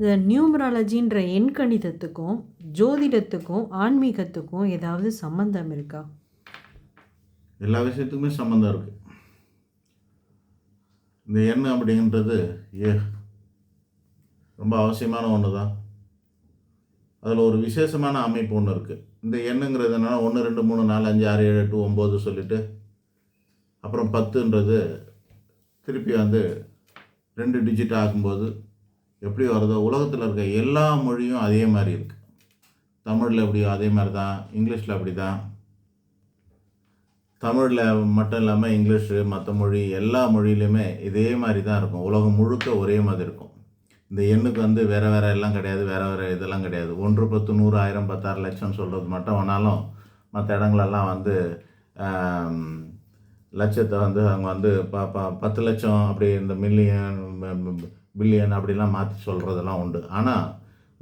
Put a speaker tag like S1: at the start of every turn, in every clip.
S1: இந்த நியூமராலஜின்ற எண்கணிதத்துக்கும் ஜோதிடத்துக்கும் ஆன்மீகத்துக்கும் ஏதாவது சம்மந்தம் இருக்கா?
S2: எல்லா விஷயத்துக்குமே சம்மந்தம் இருக்குது இந்த எண்ணம் அப்படின்றது ஏ ரொம்ப அவசியமான ஒன்று தான் அதில் ஒரு விசேஷமான அமைப்பு ஒன்று இருக்குது இந்த எண்ணுங்கிறது என்னென்னா ஒன்று ரெண்டு மூணு நாலு அஞ்சு ஆறு ஏழு எட்டு ஒம்பது சொல்லிட்டு அப்புறம் பத்துன்றது திருப்பி வந்து ரெண்டு டிஜிட் ஆகும்போது எப்படி வருதோ உலகத்தில் இருக்க எல்லா மொழியும் அதே மாதிரி இருக்குது தமிழில் எப்படியோ அதே மாதிரி தான் இங்கிலீஷில் அப்படி தான் தமிழில் மட்டும் இல்லாமல் இங்கிலீஷு மற்ற மொழி எல்லா மொழியிலையுமே இதே மாதிரி தான் இருக்கும். உலகம் முழுக்க ஒரே மாதிரி இருக்கும். இந்த எண்ணுக்கு வந்து வேறு வேறு எல்லாம் கிடையாது வேறு வேறு இதெல்லாம் கிடையாது. ஒன்று பத்து நூறு ஆயிரம் பத்தாறு லட்சம் சொல்கிறது மட்டும் ஆனாலும் மற்ற இடங்களெல்லாம் வந்து லட்சத்தை வந்து அவங்க வந்து ப ப பத்து லட்சம் அப்படி இந்த மில்லியன் பில்லியன் அப்படிலாம் மாற்றி சொல்கிறதெல்லாம் உண்டு. ஆனால்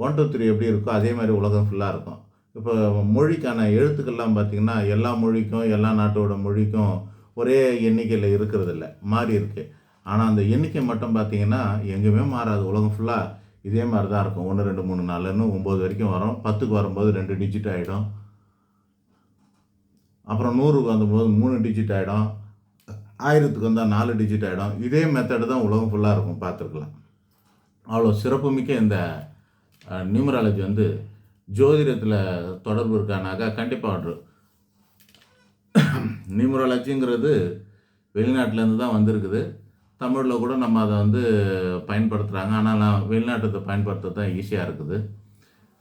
S2: ஒன் டூ த்ரீ எப்படி இருக்கோ அதே மாதிரி உலகம் ஃபுல்லாக இருக்கும். இப்போ மொழிக்கான எழுத்துக்கள்லாம் பார்த்திங்கன்னா எல்லா மொழிக்கும் எல்லா நாட்டோட மொழிக்கும் ஒரே எண்ணிக்கையில் இருக்கிறது இல்லை மாறி இருக்குது ஆனால் அந்த எண்ணிக்கை மட்டும் பார்த்தீங்கன்னா எங்கேயுமே மாறாது. உலகம் ஃபுல்லாக இதே மாதிரி தான் இருக்கும். ஒன்று ரெண்டு மூணு நாலுன்னு ஒம்பது வரைக்கும் வரும். பத்துக்கு வரும்போது ரெண்டு டிஜிட் ஆகிடும் அப்புறம் நூறுக்கு வந்தபோது மூணு டிஜிட் ஆகிடும் ஆயிரத்துக்கு வந்தால் நாலு டிஜிட் ஆகிடும் இதே மெத்தடு தான் உலகம் ஃபுல்லாக இருக்கும் பார்த்துருக்கலாம். அவ்வளோ சிறப்புமிக்க இந்த நியூமராலஜி வந்து ஜோதிடத்தில் தொடர்பு இருக்கானாக்கா கண்டிப்பாக ஒன்று நியூமராலஜிங்கிறது வெளிநாட்டிலேருந்து தான் வந்திருக்குது. தமிழில் கூட நம்ம அதை வந்து பயன்படுத்துகிறாங்க ஆனால் நான் வெளிநாட்டத்தை பயன்படுத்த தான் ஈஸியாக இருக்குது.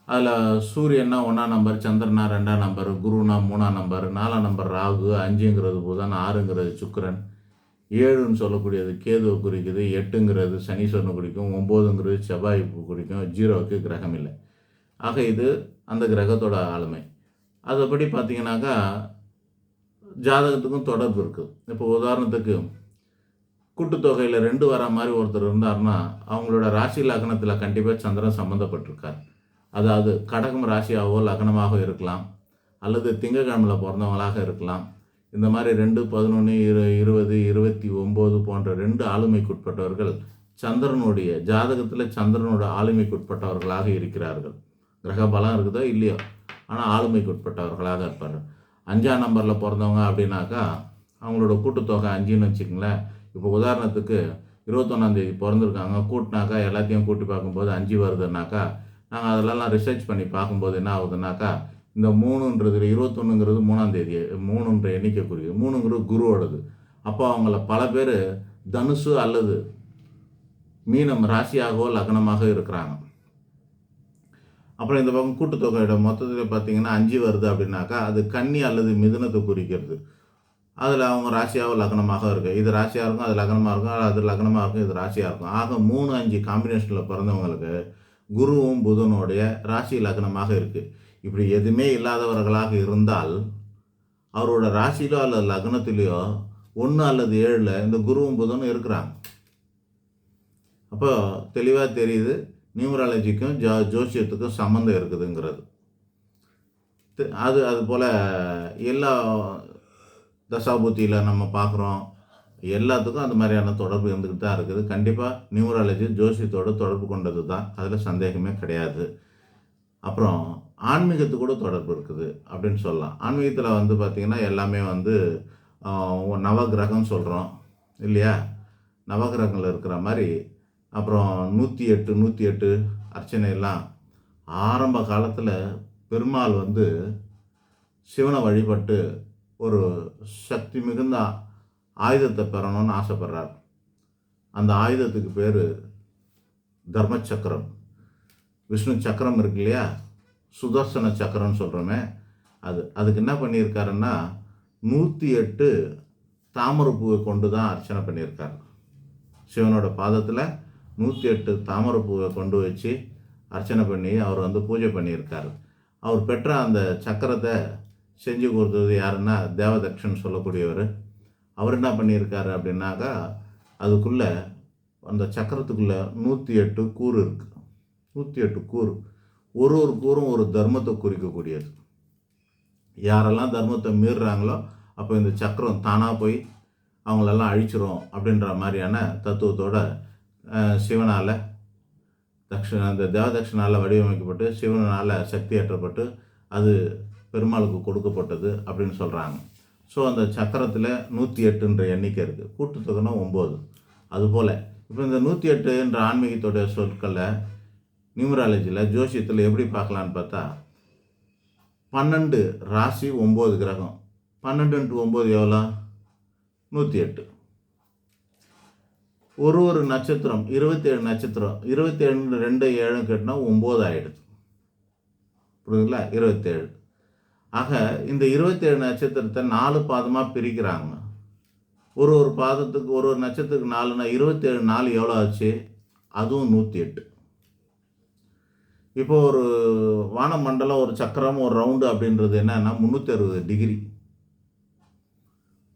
S2: அதில் சூரியன்னா ஒன்றாம் நம்பர் சந்திரனா ரெண்டாம் நம்பர் குருனா மூணாம் நம்பர் நாலாம் நம்பர் ராகு அஞ்சுங்கிறது புதன் ஆறுங்கிறது சுக்கரன். ஏழுன்னு சொல்லக்கூடியது கேதுவை குறிக்குது எட்டுங்கிறது சனீஸ்வரனை குறிக்கும் ஒம்போதுங்கிறது செவ்வாய் குறிக்கும் ஜீரோவுக்கு கிரகம் இல்லை. ஆக இது அந்த கிரகத்தோட ஆளுமை. அதுபடி பார்த்தீங்கன்னாக்கா ஜாதகத்துக்கும் தொடர்பு இருக்குது இப்போ உதாரணத்துக்கு கூட்டுத்தொகையில் ரெண்டு வர மாதிரி ஒருத்தர் இருந்தாருன்னா அவங்களோட ராசி லக்னத்தில் கண்டிப்பாக சந்திரன் சம்மந்தப்பட்டிருக்கார் அதாவது கடகம் ராசியாகவோ லக்னமாக இருக்கலாம். அல்லது திங்கக்கிழமையில் பிறந்தவங்களாக இருக்கலாம். இந்த மாதிரி ரெண்டு பதினொன்று இரு இருபது இருபத்தி ஒம்பது போன்ற ரெண்டு ஆளுமைக்குட்பட்டவர்கள் சந்திரனுடைய ஜாதகத்தில் சந்திரனோட ஆளுமைக்குட்பட்டவர்களாக இருக்கிறார்கள். கிரக பலம் இருக்குதோ இல்லையோ ஆனால் ஆளுமைக்குட்பட்டவர்களாக இருப்பார் அஞ்சாம் நம்பரில் பிறந்தவங்க அப்படின்னாக்கா அவங்களோட கூட்டுத்தொகை அஞ்சுன்னு வச்சுக்கங்களேன். இப்போ உதாரணத்துக்கு இருபத்தொன்னாந்தேதி பிறந்திருக்காங்க. கூட்டினாக்கா எல்லாத்தையும் கூட்டி பார்க்கும்போது அஞ்சு வருதுன்னாக்கா நாங்கள் அதெல்லாம் ரிசர்ச் பண்ணி பார்க்கும்போது என்ன ஆகுதுன்னாக்கா இந்த மூணுன்றது இருபத்தொன்னுங்கிறது மூணாம் தேதி மூணுன்ற எண்ணிக்கை குறிக்குது மூணுங்கிறது குருவோடது. அப்போ அவங்கள பல பேர் தனுசு அல்லது மீனம் ராசியாகவோ லக்னமாக இருக்கிறாங்க. அப்புறம் இந்த பக்கம் கூட்டுத்தொகையோட மொத்தத்தில் பார்த்தீங்கன்னா அஞ்சு வருது அப்படின்னாக்கா அது கன்னி அல்லது மிதுனத்தை குறிக்கிறது. அதில் அவங்க ராசியாவோ லக்னமாக இருக்கு. இது ராசியாக இருக்கும் அது லக்னமாக இருக்கும் அது லக்னமாக இருக்கும் இது ராசியாக இருக்கும். ஆக மூணு அஞ்சு காம்பினேஷனில் பிறந்தவங்களுக்கு குருவும் புதனுடைய ராசி லக்னமாக இருக்குது இப்படி எதுவுமே இல்லாதவர்களாக இருந்தால் அவரோட ராசியிலோ அல்லது லக்னத்திலேயோ ஒன்று அல்லது ஏழில் இந்த குருவும் புதனும் இருக்கிறாங்க. அப்போ தெளிவாக தெரியுது நியூமராலஜிக்கும் ஜோ ஜோசியத்துக்கும் சம்மந்தம் இருக்குதுங்கிறது. அது அது போல் எல்லா தசாபுத்தியில் நம்ம பார்க்குறோம் எல்லாத்துக்கும் அந்த மாதிரியான தொடர்பு இருந்துக்கிட்டு தான் இருக்குது. கண்டிப்பாக நியூமராலஜி ஜோசியத்தோட தொடர்பு கொண்டது தான் அதில் சந்தேகமே கிடையாது. அப்புறம் ஆன்மீகத்துக்கு கூட தொடர்பு இருக்குது அப்படின்னு சொல்லலாம். ஆன்மீகத்தில் வந்து பார்த்திங்கன்னா எல்லாமே வந்து நவகிரகம் சொல்கிறோம் இல்லையா? நவகிரகங்கள் இருக்கிற மாதிரி அப்புறம் நூற்றி எட்டு நூற்றி எட்டு அர்ச்சனை எல்லாம் ஆரம்ப காலத்தில் பெருமாள் வந்து சிவனை வழிபட்டு ஒரு சக்தி மிகுந்த ஆயுதத்தை பெறணும்னு ஆசைப்படுறார். அந்த ஆயுதத்துக்கு பேர் தர்ம சக்கரம் விஷ்ணு சக்கரம் இருக்கு இல்லையா? சுதர்சன சக்கரம்னு சொல்கிறோமே அது அதுக்கு என்ன பண்ணியிருக்காருன்னா நூற்றி எட்டு தாமரப்பூவை கொண்டு தான் அர்ச்சனை பண்ணியிருக்காரு. சிவனோட பாதத்தில் நூற்றி எட்டு தாமரப்பூவை கொண்டு வச்சு அர்ச்சனை பண்ணி அவர் வந்து பூஜை பண்ணியிருக்கார். அவர் பெற்ற அந்த சக்கரத்தை செஞ்சு கொடுத்தது யாருன்னா தேவதக்ஷன் சொல்லக்கூடியவர் அவர் என்ன பண்ணியிருக்காரு அப்படின்னாக்கா அதுக்குள்ளே அந்த சக்கரத்துக்குள்ளே நூற்றி எட்டு கூறு இருக்குது நூற்றி எட்டு கூறு. ஒரு ஒரு கூறும் ஒரு தர்மத்தை குறிக்கக்கூடியது. யாரெல்லாம் தர்மத்தை மீறுறாங்களோ அப்போ இந்த சக்கரம் தானாக போய் அவங்களெல்லாம் அழிச்சிரும் அப்படின்ற மாதிரியான தத்துவத்தோட சிவனால் தக்ஷ அந்த தேவதக்ஷனால் வடிவமைக்கப்பட்டு சிவனால் சக்தி ஏற்றப்பட்டு அது பெருமாளுக்கு கொடுக்கப்பட்டது அப்படின்னு சொல்கிறாங்க ஸோ அந்த சக்கரத்தில் நூற்றி எட்டுன்ற எண்ணிக்கை இருக்குது கூட்டுத்தொகைனா ஒம்பது. அதுபோல் இப்போ இந்த நூற்றி எட்டுன்ற ஆன்மீகத்தோடைய சொற்களை நியூமராலஜியில் ஜோசியத்தில் எப்படி பார்க்கலான்னு பார்த்தா பன்னெண்டு ராசி ஒம்பது கிரகம். பன்னெண்டு இன்ட்டு ஒம்பது எவ்வளோ? நூற்றி எட்டு ஒரு ஒரு நட்சத்திரம் இருபத்தேழு நட்சத்திரம் இருபத்தேழு ரெண்டு ஏழுன்னு கேட்டால் ஒம்பது ஆகிடுது புரியுதுங்களா? இருபத்தேழு. ஆக இந்த இருபத்தேழு நட்சத்திரத்தை நாலு பாதமாக பிரிக்கிறாங்க. ஒரு ஒரு பாதத்துக்கு ஒரு ஒரு நட்சத்திரத்துக்கு நாலுனா இருபத்தேழு நாலு எவ்வளோ ஆச்சு? அதுவும் நூற்றி எட்டு இப்போ ஒரு வானமண்டலம் ஒரு சக்கரம் ஒரு ரவுண்டு அப்படின்றது என்னன்னா முந்நூற்றி அறுபது டிகிரி.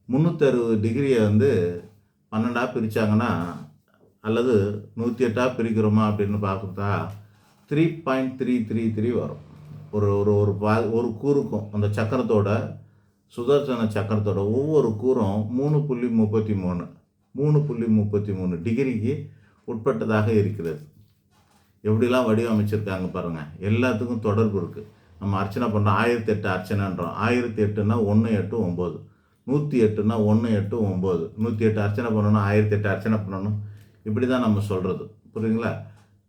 S2: முந்நூற்றி அறுபது டிகிரியை வந்து பன்னெண்டாக பிரித்தாங்கன்னா அல்லது நூற்றி எட்டாக பிரிக்கிறோமா அப்படின்னு பார்த்தா three point three three three வரும். ஒரு ஒரு ஒரு பா ஒரு கூறுக்கும் அந்த சக்கரத்தோட சுதர்சன சக்கரத்தோட ஒவ்வொரு கூறும் மூணு புள்ளி முப்பத்தி மூணு மூணு புள்ளி முப்பத்தி மூணு டிகிரிக்கு உட்பட்டதாக இருக்கிறது. எப்படிலாம் வடிவமைச்சிருக்காங்க பாருங்கள் எல்லாத்துக்கும் தொடர்பு இருக்குது நம்ம அர்ச்சனை பண்ணுறோம் ஆயிரத்தி எட்டு அர்ச்சனைன்றோம். ஆயிரத்தி எட்டுனா ஒன்று எட்டு ஒம்பது. நூற்றி எட்டுனா ஒன்று எட்டு ஒம்பது. நூற்றி எட்டு அர்ச்சனை பண்ணணும் ஆயிரத்தி எட்டு அர்ச்சனை பண்ணணும். இப்படி தான் நம்ம சொல்கிறது புரியுதுங்களா?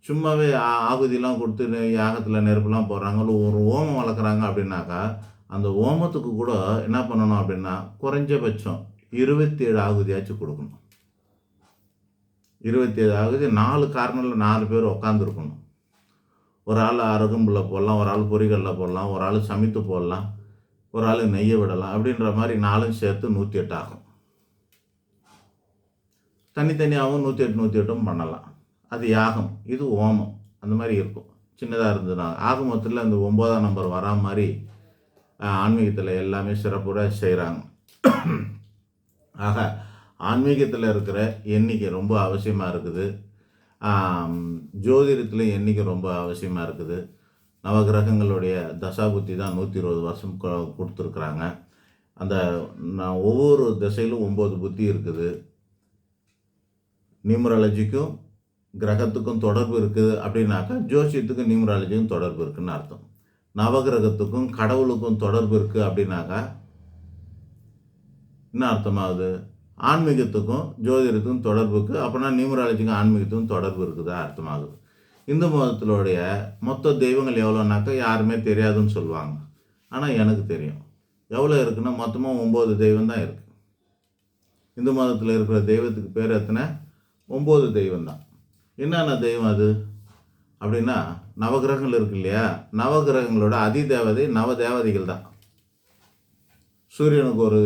S2: சும்மாவே ஆகுதிலாம் கொடுத்து யாகத்தில் நெருப்புலாம் போடுறாங்க ஒரு ஓமம் வளர்க்குறாங்க அப்படின்னாக்கா அந்த ஓமத்துக்கு கூட என்ன பண்ணணும் அப்படின்னா குறைஞ்சபட்சம் இருபத்தி ஏழு ஆகுதியாச்சும் கொடுக்கணும். இருபத்தி ஏழு ஆகுதி நாலு கார்னரில் நாலு பேர் உட்காந்துருக்கணும் ஒரு ஆள் அருகம்புல்ல போடலாம் ஒரு ஆள் பொறிகளில் போடலாம் ஒரு ஆள் சமைத்து போடலாம் ஒரு ஆள் நெய்யை விடலாம் அப்படின்ற மாதிரி நாலும் சேர்த்து நூற்றி எட்டு ஆகும். தனித்தனியாகவும் நூற்றி எட்டு நூற்றி எட்டும் பண்ணலாம். அது யாகம் இது ஓமம் அந்த மாதிரி இருக்கும். சின்னதாக இருந்ததுன்னா ஆகமத்தில் அந்த ஒம்போதாம் நம்பர் வரா மாதிரி ஆன்மீகத்தில் எல்லாமே சிறப்புற செய்கிறாங்க ஆக ஆன்மீகத்தில் இருக்கிற எண்ணிக்கை ரொம்ப அவசியமாக இருக்குது. ஜோதிடத்தில் எண்ணிக்கை ரொம்ப அவசியமாக இருக்குது. நவகிரகங்களுடைய தசாபுத்தி தான் நூற்றி இருபது வருஷம் கொ- கொடுத்துருக்குறாங்க. அந்த நான் ஒவ்வொரு திசையிலும் ஒம்பது புத்தி இருக்குது. நியூமராலஜிக்கும் கிரகத்துக்கும் தொடர்பு இருக்குது அப்படின்னாக்கா ஜோசியத்துக்கும் நியூமராலஜிக்கும் தொடர்பு இருக்குன்னு அர்த்தம். நவகிரகத்துக்கும் கடவுளுக்கும் தொடர்பு இருக்குது அப்படின்னாக்கா என்ன அர்த்தமாகுது? ஆன்மீகத்துக்கும் ஜோதிடத்துக்கும் தொடர்புக்கு அப்படின்னா நியூமராலஜிக்கும் ஆன்மீகத்துக்கும் தொடர்பு இருக்குதா அர்த்தமாகுது. இந்து மதத்தினுடைய மொத்த தெய்வங்கள் எவ்வளோனாக்கா யாருமே தெரியாதுன்னு சொல்லுவாங்க. ஆனால் எனக்கு தெரியும். எவ்வளோ இருக்குன்னா மொத்தமாக ஒம்பது தெய்வம் தான் இருக்குது இந்து மதத்தில் இருக்கிற தெய்வத்துக்கு பேர் எத்தனை? ஒம்பது தெய்வம் தான். என்னென்ன தெய்வம் அது? அப்படின்னா நவகிரகங்கள் இருக்கு இல்லையா? நவகிரகங்களோட அதிதேவதை நவதேவதைகள் தான். சூரியனுக்கு ஒரு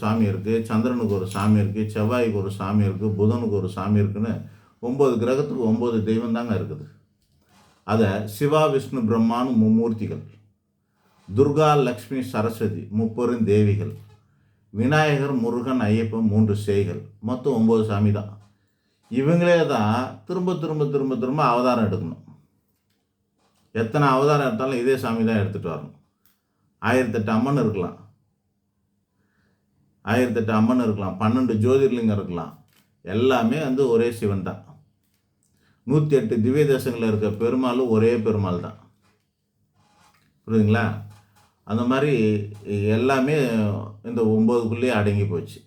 S2: சாமி இருக்குது சந்திரனுக்கு ஒரு சாமி இருக்குது செவ்வாய்க்கு ஒரு சாமி இருக்குது புதனுக்கு ஒரு சாமி இருக்குன்னு ஒம்பது கிரகத்துக்கு ஒம்பது தெய்வம் தாங்க இருக்குது. அதை சிவா விஷ்ணு பிரம்மான்னு மும்மூர்த்திகள் துர்கா லக்ஷ்மி சரஸ்வதி முப்பெரும் தேவிகள் விநாயகர் முருகன் ஐயப்பன் மூன்று சேய்கள் மொத்தம் ஒம்பது சாமி தான். இவங்களே தான் திரும்ப திரும்ப திரும்ப திரும்ப அவதாரம் எடுக்கணும். எத்தனை அவதாரம் எடுத்தாலும் இதே சாமி தான் எடுத்துகிட்டு வரணும். ஆயிரத்தெட்டு அம்மன் இருக்கலாம். ஆயிரத்தெட்டு அம்மன் இருக்கலாம். பன்னெண்டு ஜோதிர்லிங்கம் இருக்கலாம். எல்லாமே வந்து ஒரே சிவன் தான். நூற்றி எட்டு திவ்ய தேசங்களில் இருக்க பெருமாளும் ஒரே பெருமாள் தான். புரியுதுங்களா? அந்த மாதிரி எல்லாமே இந்த ஒம்போதுக்குள்ளேயே அடங்கி போச்சு.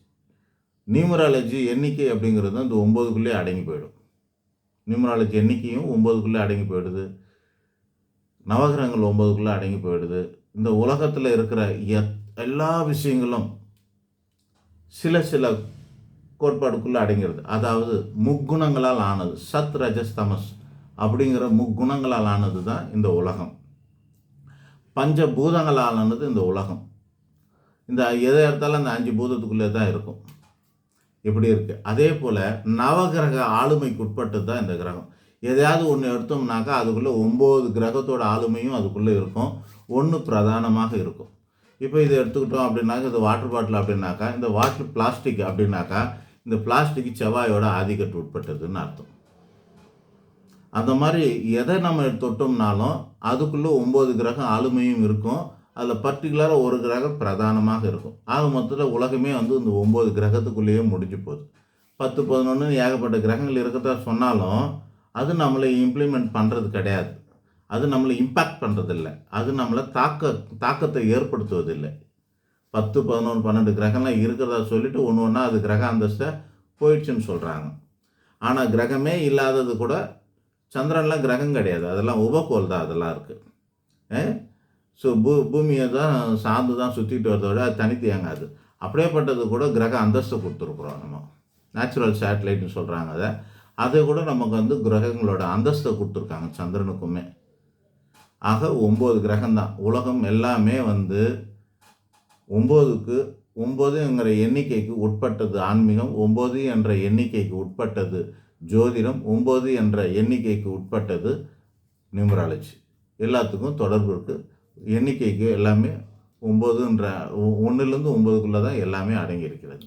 S2: நியூமராலஜி எண்ணிக்கை அப்படிங்கிறது இந்த ஒம்போதுக்குள்ளேயே அடங்கி போயிடும். நியூமராலஜி எண்ணிக்கையும் ஒம்போதுக்குள்ளே அடங்கி போயிடுது. நவகிரகங்கள் ஒம்போதுக்குள்ளே அடங்கி போயிடுது. இந்த உலகத்தில் இருக்கிற எத் எல்லா விஷயங்களும் சில சில கோட்பாடுக்குள்ளே அடங்கிடுது அதாவது முக்குணங்களால் ஆனது சத் ரஜஸ் தமஸ் அப்படிங்கிற முக்குணங்களால் ஆனது தான் இந்த உலகம். பஞ்சபூதங்களால் ஆனது இந்த உலகம். இந்த எதை எடுத்தாலும் அந்த அஞ்சு பூதத்துக்குள்ளே தான் இருக்கும். இப்படி இருக்குது அதே போல் நவகிரக ஆளுமைக்கு உட்பட்டு தான் இந்த கிரகம். எதையாவது ஒன்று எடுத்தோம்னாக்கா அதுக்குள்ளே ஒம்பது கிரகத்தோட ஆளுமையும் அதுக்குள்ளே இருக்கும். ஒன்று பிரதானமாக இருக்கும். இப்போ இதை எடுத்துக்கிட்டோம் அப்படின்னாக்கா இது வாட்டர் பாட்டில் அப்படின்னாக்கா இந்த வாட்டர் பிளாஸ்டிக் அப்படின்னாக்கா இந்த பிளாஸ்டிக் செவ்வாயோட ஆதிக்கத்து உட்பட்டதுன்னு அர்த்தம். அந்த மாதிரி எதை நம்ம தொட்டோம்னாலும் அதுக்குள்ளே ஒம்பது கிரகம் ஆளுமையும் இருக்கும். அதில் பர்டிகுலராக ஒரு கிரகம் பிரதானமாக இருக்கும். ஆக மொத்தத்தில் உலகமே வந்து இந்த ஒம்பது கிரகத்துக்குள்ளேயே முடிஞ்சு போகுது. பத்து பதினொன்று ஏகப்பட்ட கிரகங்கள் இருக்கிறதா சொன்னாலும் அது நம்மளை இம்ப்ளிமெண்ட் பண்ணுறது கிடையாது. அது நம்மளை இம்பேக்ட் பண்ணுறதில்ல அது நம்மளை தாக்க தாக்கத்தை ஏற்படுத்துவதில்லை. பத்து பதினொன்று பன்னெண்டு கிரகம்லாம் இருக்கிறதா சொல்லிவிட்டு ஒன்று ஒன்றா அது கிரக அந்தஸ்தை போயிடுச்சுன்னு சொல்கிறாங்க ஆனால் கிரகமே இல்லாதது கூட சந்திரன்லாம் கிரகம் கிடையாது. அதெல்லாம் உபகோல் தான் அதெல்லாம் இருக்குது ஸோ பூ பூமியை தான் சார்ந்து தான் சுற்றிட்டு வரத விட அது தனித்து இயங்காது. அப்படியேப்பட்டது கூட கிரக அந்தஸ்தை கொடுத்துருக்குறோம் நம்ம. நேச்சுரல் சேட்டலைட்னு சொல்கிறாங்க அதை. அதை கூட நமக்கு வந்து கிரகங்களோட அந்தஸ்தை கொடுத்துருக்காங்க சந்திரனுக்குமே. ஆக ஒம்பது கிரகம்தான் உலகம் எல்லாமே வந்து ஒம்போதுக்கு ஒம்போதுங்கிற எண்ணிக்கைக்கு உட்பட்டது ஆன்மீகம் ஒம்பது என்ற எண்ணிக்கைக்கு உட்பட்டது ஜோதிடம் ஒம்பது என்ற எண்ணிக்கைக்கு உட்பட்டது நியூமராலஜி. எல்லாத்துக்கும் தொடர்பு இருக்குது எண்ணிக்கைக்கு எல்லாமே ஒம்போதுன்ற ஒன்றுலேருந்து ஒம்போதுக்குள்ளே தான் எல்லாமே அடங்கி இருக்கிறது